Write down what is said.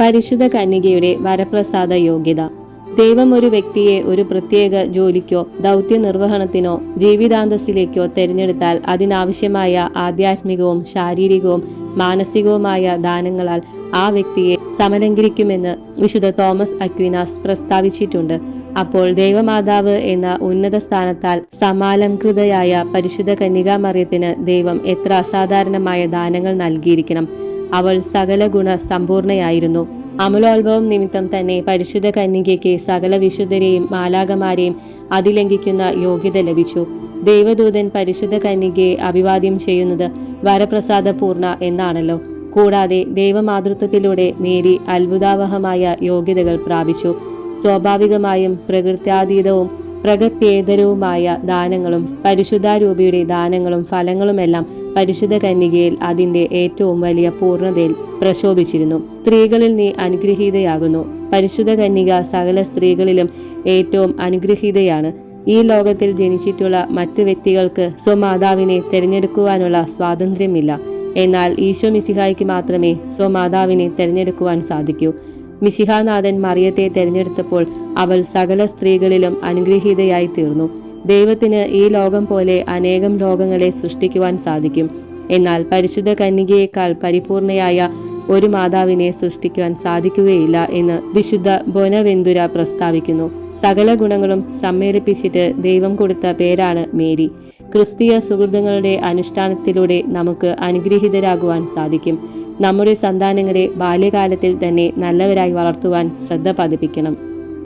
പരിശുദ്ധ കന്യകയുടെ വരപ്രസാദ യോഗ്യത. ദൈവം ഒരു വ്യക്തിയെ ഒരു പ്രത്യേക ജോലിക്കോ ദൗത്യ നിർവഹണത്തിനോ ജീവിതാന്തസ്സിലേക്കോ തിരഞ്ഞെടുത്താൽ അതിനാവശ്യമായ ആധ്യാത്മികവും ശാരീരികവും മാനസികവുമായ ദാനങ്ങളാൽ ആ വ്യക്തിയെ സമലങ്കരിക്കുമെന്ന് വിശുദ്ധ തോമസ് അക്വിനാസ് പ്രസ്താവിച്ചിട്ടുണ്ട്. അപ്പോൾ ദൈവമാതാവ് എന്ന ഉന്നത സ്ഥാനത്താൽ സമാലംകൃതയായ പരിശുദ്ധ കന്യകാമറിയത്തിന് ദൈവം എത്ര അസാധാരണമായ ദാനങ്ങൾ നൽകിയിരിക്കണം. അവൾ സകല ഗുണ സമ്പൂർണയായിരുന്നു. അമലോത്ഭവം നിമിത്തം തന്നെ പരിശുദ്ധ കന്യകയ്ക്ക് സകല വിശുദ്ധരെയും മാലാകമാരെയും അതിലംഘിക്കുന്ന യോഗ്യത ലഭിച്ചു. ദൈവദൂതൻ പരിശുദ്ധ കന്യകയെ അഭിവാദ്യം ചെയ്യുന്നത് വരപ്രസാദപൂർണ എന്നാണല്ലോ. കൂടാതെ ദൈവമാതൃത്വത്തിലൂടെ മേരി അത്ഭുതാവഹമായ യോഗ്യതകൾ പ്രാപിച്ചു. സ്വാഭാവികമായും പ്രകൃത്യാതീതവും പ്രകൃത്യേതരവുമായ ദാനങ്ങളും പരിശുദ്ധാരൂപിയുടെ ദാനങ്ങളും ഫലങ്ങളുമെല്ലാം പരിശുദ്ധ കന്യകയിൽ അതിന്റെ ഏറ്റവും വലിയ പൂർണതയിൽ പ്രശോഭിച്ചിരുന്നു. സ്ത്രീകളിൽ നീ അനുഗ്രഹീതയാകുന്നു. പരിശുദ്ധ കന്യക സകല സ്ത്രീകളിലും ഏറ്റവും അനുഗ്രഹീതയാണ്. ഈ ലോകത്തിൽ ജനിച്ചിട്ടുള്ള മറ്റു വ്യക്തികൾക്ക് സ്വമാതാവിനെ തിരഞ്ഞെടുക്കുവാനുള്ള സ്വാതന്ത്ര്യമില്ല. എന്നാൽ ഈശോ മിശിഹായ്ക്ക് മാത്രമേ സ്വമാതാവിനെ തിരഞ്ഞെടുക്കുവാൻ സാധിക്കൂ. മിശിഹാനാഥൻ മറിയത്തെ തിരഞ്ഞെടുത്തപ്പോൾ അവൾ സകല സ്ത്രീകളിലും അനുഗ്രഹീതയായി തീർന്നു ദൈവത്തിന് ഈ ലോകം പോലെ അനേകം ലോകങ്ങളെ സൃഷ്ടിക്കുവാൻ സാധിക്കും. എന്നാൽ പരിശുദ്ധ കന്യകയേക്കാൾ പരിപൂർണയായ ഒരു മാതാവിനെ സൃഷ്ടിക്കുവാൻ സാധിക്കുകയില്ല എന്ന് വിശുദ്ധ ബൊനവെന്തുര പ്രസ്താവിക്കുന്നു. സകല ഗുണങ്ങളും സമ്മേളിപ്പിച്ചിട്ട് ദൈവം കൊടുത്ത പേരാണ് മേരി. ക്രിസ്തീയ സുഹൃത്തുക്കളുടെ അനുഷ്ഠാനത്തിലൂടെ നമുക്ക് അനുഗ്രഹീതരാകുവാൻ സാധിക്കും. നമ്മുടെ സന്താനങ്ങളെ ബാല്യകാലത്തിൽ തന്നെ നല്ലവരായി വളർത്തുവാൻ ശ്രദ്ധ പതിപ്പിക്കണം.